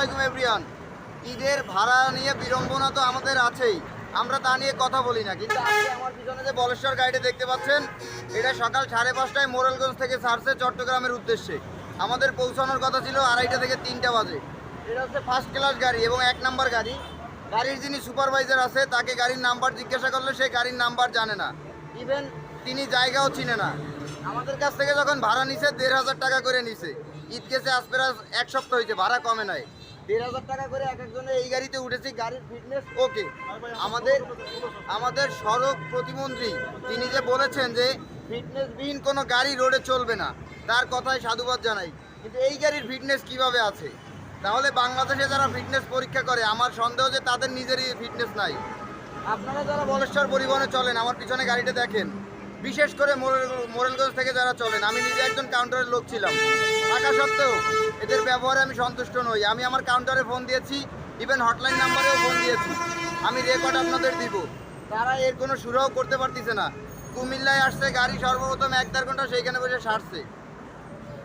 আলাইকুম এভরিওয়ান ঈদের ভাড়া নিয়ে বিড়ম্বনা তো আমাদের আছেই। আমরা তা নিয়ে কথা বলি না। কিন্তু আমার পিছনে যে বলেশ্বর গাড়িটা দেখতে পাচ্ছেন, এটা সকাল সাড়ে পাঁচটায় মোরেলগঞ্জ থেকে ছাড়ছে চট্টগ্রামের উদ্দেশ্যে। আমাদের পৌঁছানোর কথা ছিল আড়াইটা থেকে তিনটা বাজে। এটা হচ্ছে ফার্স্ট ক্লাস গাড়ি এবং এক নাম্বার গাড়ি। গাড়ির যিনি সুপারভাইজার আছে, তাকে গাড়ির নাম্বার জিজ্ঞাসা করলে সে গাড়ির নাম্বার জানে না। ইভেন তিনি জায়গাও চিনে না। আমাদের কাছ থেকে যখন ভাড়া নিছে, দেড় হাজার টাকা করে নিছে। ঈদ গেছে আসপেরাজ এক সপ্তাহ হয়েছে ভাড়া কমে নাই। দেড় হাজার টাকা করে এক একজনে এই গাড়িতে উঠেছি গাড়ির ফিটনেস আমাদের আমাদের সড়ক প্রতিমন্ত্রী, তিনি যে বলেছেন যে কোনো গাড়ি রোডে চলবে না, তার সাধুবাদ জানাই। কিন্তু এই গাড়ির ফিটনেস কীভাবে আছে? তাহলে বাংলাদেশে যারা ফিটনেস পরীক্ষা করে, আমার সন্দেহ যে তাদের নিজেরই ফিটনেস নাই। আপনারা যারা বলেশ্বর পরিবহনে চলেন, আমার পিছনে গাড়িটা দেখেন। বিশেষ করে মোরেল- মোরেলগঞ্জ থেকে যারা চলেন, আমি নিজে একজন কাউন্টারের লোক ছিলাম। থাকা সত্ত্বেও এদের ব্যবহারে আমি সন্তুষ্ট নই। আমি আমার কাউন্টারে ফোন দিয়েছি ইভেন হটলাইন নাম্বারেও ফোন দিয়েছি। আমি রেকর্ড আপনাদের দিব। তারা এর কোনো সুরাও করতে পারতেছে না। কুমিল্লায় আসছে, গাড়ি সর্বপ্রথম এক দেড় ঘণ্টা সেইখানে বসে সারছে।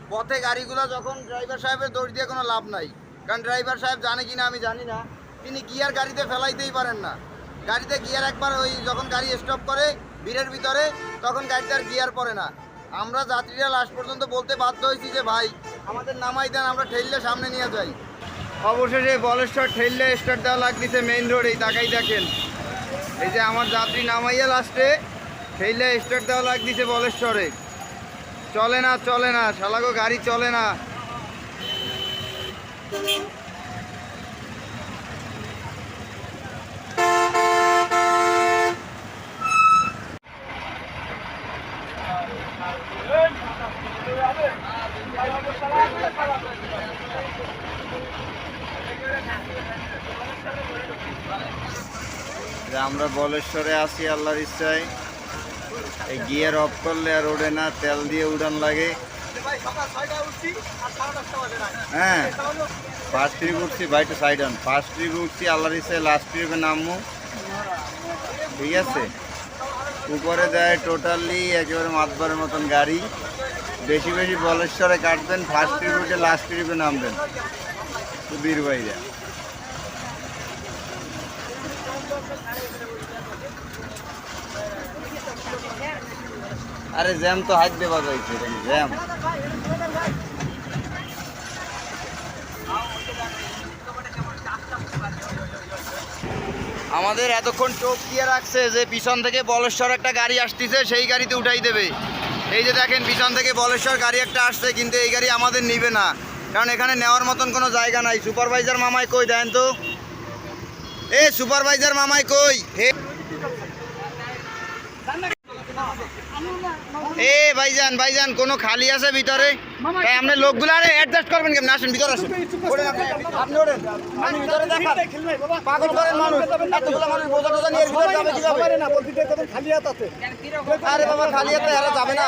পথে গাড়িগুলো যখন ড্রাইভার সাহেবের দোষ দিয়ে কোনো লাভ নাই। কারণ ড্রাইভার সাহেব জানে কিনা, আমি জানি না। তিনি গিয়ার গাড়িতে ফেলাইতেই পারেন না। গাড়িতে গিয়ার একবার ওই যখন গাড়ি স্টপ করে ভিড়ের ভিতরে, তখন গাড়িতে আর গিয়ার পড়ে না। আমরা যাত্রীরা লাস্ট পর্যন্ত বলতে বাধ্য হয়েছি যে, ভাই, আমাদের নামাই দেন, আমরা ঠেললে সামনে নিয়ে যাই। অবশেষে বলেশ্বর ঠেললে স্টার্ট দেওয়া লাগতেছে মেইন রোড এই তাকাই দেখেন। এই যে আমার যাত্রী নামাইয়া লাস্টে ঠেললে স্টার্ট দেওয়া লাগতেছে বলেশ্বরে। চলে না চলে না, শালাগো গাড়ি চলে না। যে আমরা বলেশ্বরে আসি আল্লাহর ইচ্ছায়। এই গিয়ার অফ করলে আর ওঠে না, তেল দিয়ে উড়ান লাগে। হ্যাঁ ফার্স্ট ট্রিপ উঠছি বাইটু সাইড অন ফার্স্ট ট্রিপ উঠছি, আল্লাহর ইচ্ছায় লাস্ট ট্রিপে নামবো। ঠিক আছে? উপরে দেয় টোটালি একেবারে মাতবারের মতন গাড়ি। বেশি বেশি বলেশ্বরে কাটবেন ফার্স্ট ট্রিপ উঠে লাস্ট ট্রিপে নামবেন। বীর ভাইরা আরে জ্যাম তো হাত দিয়ে বাজাইছে জ্যাম? আমাদের এতক্ষণ চোখ দিয়ে রাখছে যে পিছন থেকে বলেশ্বর একটা গাড়ি আসতেছে, সেই গাড়িতে উঠাই দেবে। এই যে দেখেন, পিছন থেকে বলেশ্বর গাড়ি একটা আসছে, কিন্তু এই গাড়ি আমাদের নিবে না। কারণ এখানে নেওয়ার মতন কোনো জায়গা নাই। সুপারভাইজার মামাই কই দেন তো? এ সুপারভাইজার মামাই কই? এ ভাইজান ভাইজান কোনো খালি আছে ভিতরে? তাই আপনি লোকগুলো অ্যাডজাস্ট করবেন কেমন? আসেন ভিতরে আসেন। আপনি, ওঠেন আপনি ভিতরে পাগল করেন মানুষ। এতগুলো মানুষ বোঝা নিয়ে ভিতরে যাবে কীভাবে? আরে বাবা খালি হাতে এরা যাবে না।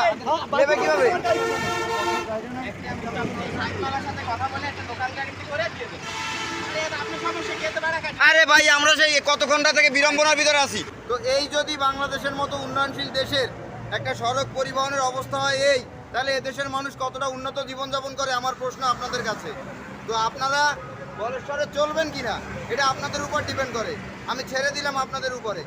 কীভাবে? আরে ভাই আমরা সেই কত ঘণ্টা থেকে বিড়ম্বনার ভিতরে আছি? তো এই যদি বাংলাদেশের মতো উন্নয়নশীল দেশের একটা সড়ক পরিবহনের অবস্থা হয় এই তাহলে এদেশের মানুষ কতটা উন্নত জীবনযাপন করে আমার প্রশ্ন আপনাদের কাছে? তো আপনারা বলেশ্বরে চলবেন কিনা এটা আপনাদের উপর ডিপেন্ড করে। আমি ছেড়ে দিলাম আপনাদের উপরে।